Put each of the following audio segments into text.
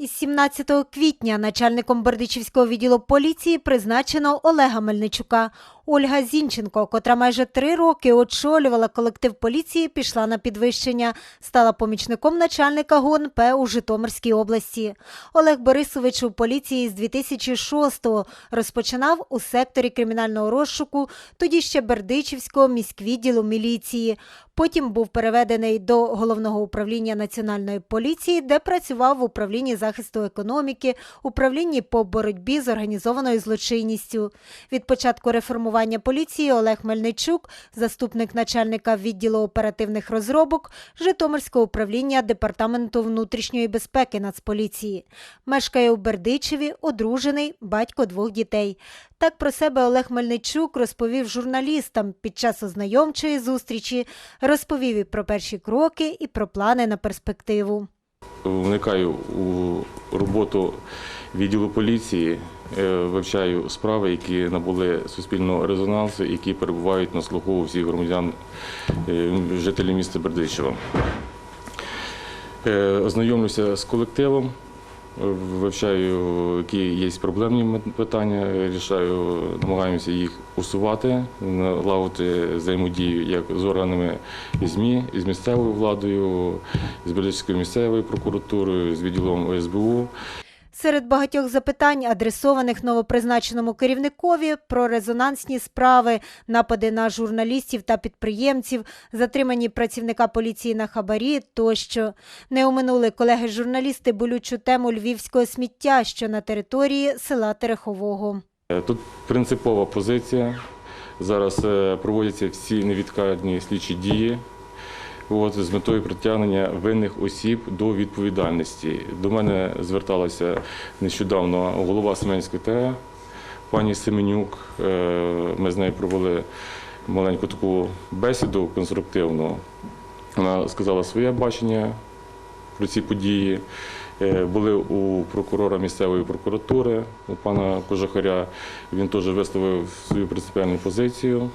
Із 17 квітня начальником Бердичівського відділу поліції призначено Олега Мельничука. Ольга Зінченко, котра майже три роки очолювала колектив поліції, пішла на підвищення, стала помічником начальника ГУНП у Житомирській області. Олег Борисович у поліції з 2006-го розпочинав у секторі кримінального розшуку, тоді ще Бердичівського міськвідділу міліції. Потім був переведений до головного управління національної поліції, де працював в управлінні захисту економіки, управлінні по боротьбі з організованою злочинністю. Від початку реформування поліції Олег Мельничук, заступник начальника відділу оперативних розробок Житомирського управління департаменту внутрішньої безпеки Нацполіції. Мешкає у Бердичеві, одружений, батько двох дітей. Так про себе Олег Мельничук розповів журналістам під час ознайомчої зустрічі, розповів і про перші кроки, і про плани на перспективу. Вникаю у роботу відділу поліції, е, вивчаю справи, які набули суспільного резонансу, які перебувають на слуху всіх громадян, е, жителів міста Бердичева. Е, Ознайомлюся з колективом, вивчаю, які є проблемні питання, рішаю, намагаємося їх усувати, налагодити взаємодію як з органами ЗМІ, з місцевою владою, з Бердичівською місцевою прокуратурою, з відділом СБУ. Серед багатьох запитань, адресованих новопризначеному керівникові, про резонансні справи, напади на журналістів та підприємців, затримані працівника поліції на хабарі тощо. Не оминули колеги-журналісти болючу тему львівського сміття, що на території села Терехового. Е, Тут принципова позиція. Зараз е, проводяться всі невідкладні слідчі дії. От, з метою притягнення винних осіб до відповідальності. До мене зверталася нещодавно голова Семенської ТЕ, пані Семенюк. Е, Ми з нею провели маленьку таку бесіду конструктивну. Вона сказала своє бачення про ці події. Е, Були у прокурора місцевої прокуратури, у пана Кожахаря. Він теж висловив свою принципіальну позицію.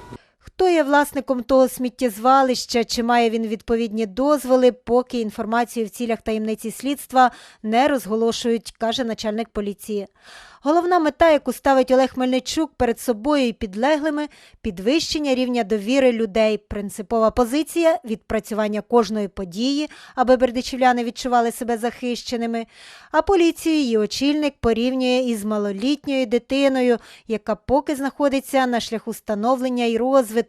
Хто є власником того сміттєзвалища, чи має він відповідні дозволи, поки інформацію в цілях таємниці слідства не розголошують, каже начальник поліції. Головна мета, яку ставить Олег Мельничук перед собою і підлеглими підвищення рівня довіри людей, принципова позиція відпрацювання кожної події, аби бердичівляни відчували себе захищеними. А поліцію її очільник порівнює із малолітньою дитиною, яка поки знаходиться на шляху становлення і розвитку,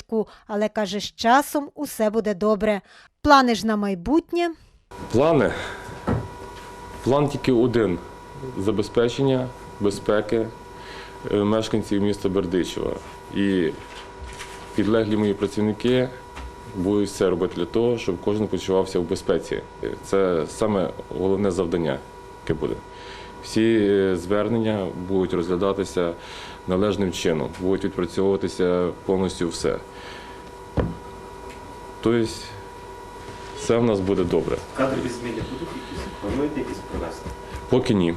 але каже, з часом усе буде добре. Плани ж на майбутнє. Плани. План тільки один забезпечення безпеки е, мешканців міста Бердичева. І підлеглі мої працівники будуть все робити для того, щоб кожен почувався в безпеці. Це саме головне завдання, яке буде. Всі е, звернення будуть розглядатися належним чином, будуть відпрацьовуватися повністю все. Тобто, все в нас буде добре. Кадрові зміни будуть якісь? Плануєте якісь провести? Поки ні.